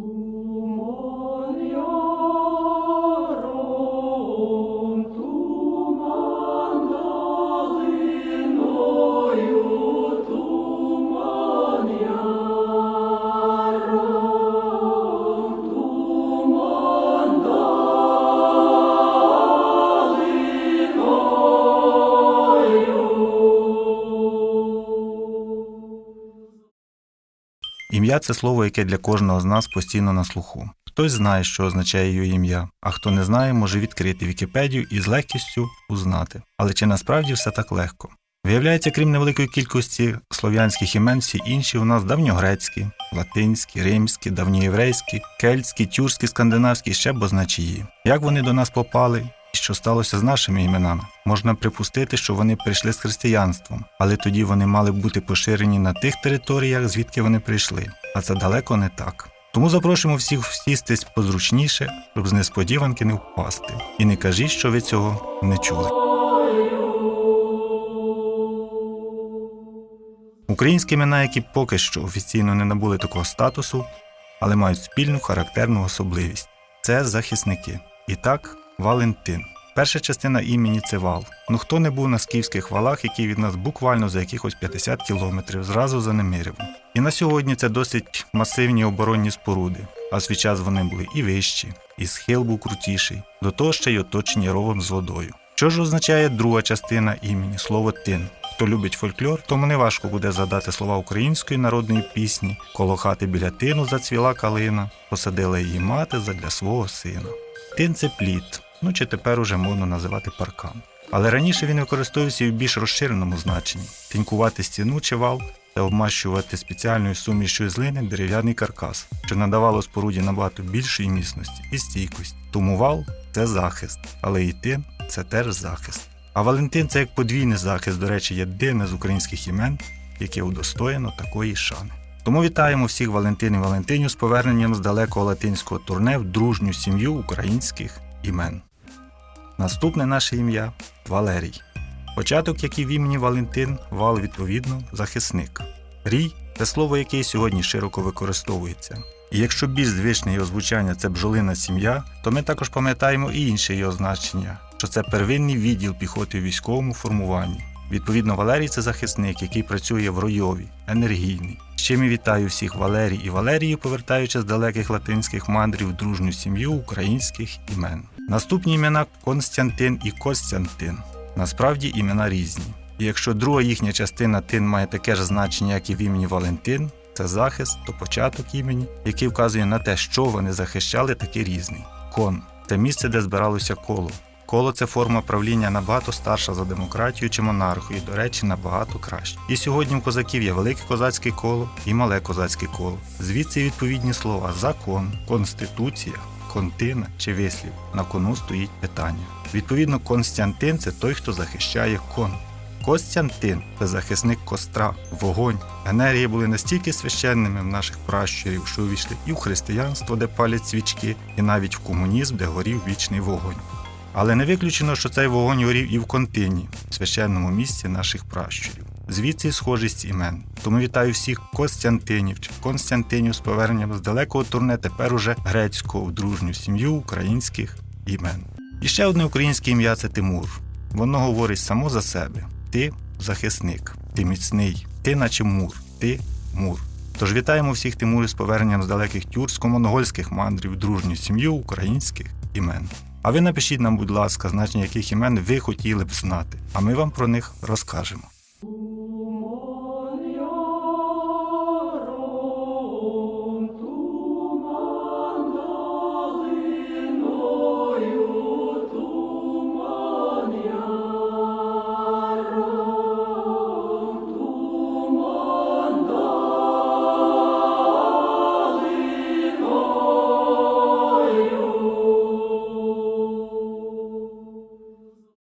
Ooh. Ім'я це слово, яке для кожного з нас постійно на слуху. Хтось знає, що означає її ім'я, а хто не знає, може відкрити Вікіпедію і з легкістю узнати. Але чи насправді все так легко? Виявляється, крім невеликої кількості слов'янських імен, всі інші у нас давньогрецькі, латинські, римські, давньоєврейські, кельтські, тюркські, скандинавські ще бозначії. Як вони до нас попали що сталося з нашими іменами? Можна припустити, що вони прийшли з християнством, але тоді вони мали бути поширені на тих територіях, звідки вони прийшли. А це далеко не так. Тому запрошуємо всіх сістись позручніше, щоб з несподіванки не впасти. І не кажіть, що ви цього не чули. Українські імена, які поки що офіційно не набули такого статусу, але мають спільну характерну особливість це захисники. І так, Валентин. Перша частина імені це вал. Ну хто не був на скіфських валах, які від нас буквально за якихось 50 кілометрів зразу за Немиревом. І на сьогодні це досить масивні оборонні споруди, а свій час вони були і вищі, і схил був крутіший, до того ще й оточені ровом з водою. Що ж означає друга частина імені слово тин? Хто любить фольклор, тому не важко буде задати слова української народної пісні Коло хати біля тину зацвіла калина, посадила її мати задля свого сина. Тин це плід, ну чи тепер уже можна називати паркан. Але раніше він використовувався і в більш розширеному значенні: тінькувати стіну чи вал та обмащувати спеціальною сумішю з глини дерев'яний каркас, що надавало споруді набагато більшої міцності і стійкості. Тому вал це захист, але і тин це теж захист. А Валентин це як подвійний захист, до речі, єдине з українських імен, яке удостоєно такої шани. Тому вітаємо всіх Валентин і Валентинів з поверненням з далекого латинського турне в дружню сім'ю українських імен. Наступне наше ім'я Валерій. Початок, як і в імені Валентин, вал відповідно захисник. Рій це слово, яке сьогодні широко використовується. І якщо більш звичне його звучання це бджолина сім'я, то ми також пам'ятаємо і інше його значення, що це первинний відділ піхоти у військовому формуванні. Відповідно, Валерій це захисник, який працює в ройові, енергійний. Ще я вітаю всіх Валерій і Валерію, повертаючи з далеких латинських мандрів дружню сім'ю українських імен. Наступні імена Константин і Костянтин. Насправді імена різні. І якщо друга їхня частина тин має таке ж значення, як і в імені Валентин, це захист, то початок імені, який вказує на те, що вони захищали, такий різний. Кон це місце, де збиралося коло. Коло це форма правління набагато старша за демократію чи монархію, до речі, набагато краще. І сьогодні в козаків є велике козацьке коло і мале козацьке коло. Звідси відповідні слова закон, конституція, контина чи вислів. На кону стоїть питання. Відповідно, Константин це той, хто захищає кон. Костянтин це захисник костра, вогонь. Енергії були настільки священними в наших пращурів, що увійшли і в християнство, де палять свічки, і навіть в комунізм, де горів вічний вогонь. Але не виключено, що цей вогонь горів і в контині, священному місці наших пращурів. Звідси схожість імен. Тому вітаю всіх Костянтинів чи Константинів з поверненням з далекого турне, тепер уже грецького в дружню сім'ю українських імен. І ще одне українське ім'я це Тимур. Воно говорить само за себе: ти захисник, ти міцний, ти наче мур, ти мур. Тож вітаємо всіх Тимурів з поверненням з далеких тюрксько-монгольських мандрів в дружню сім'ю українських імен. А ви напишіть нам, будь ласка, значення яких імен ви хотіли б знати, а ми вам про них розкажемо.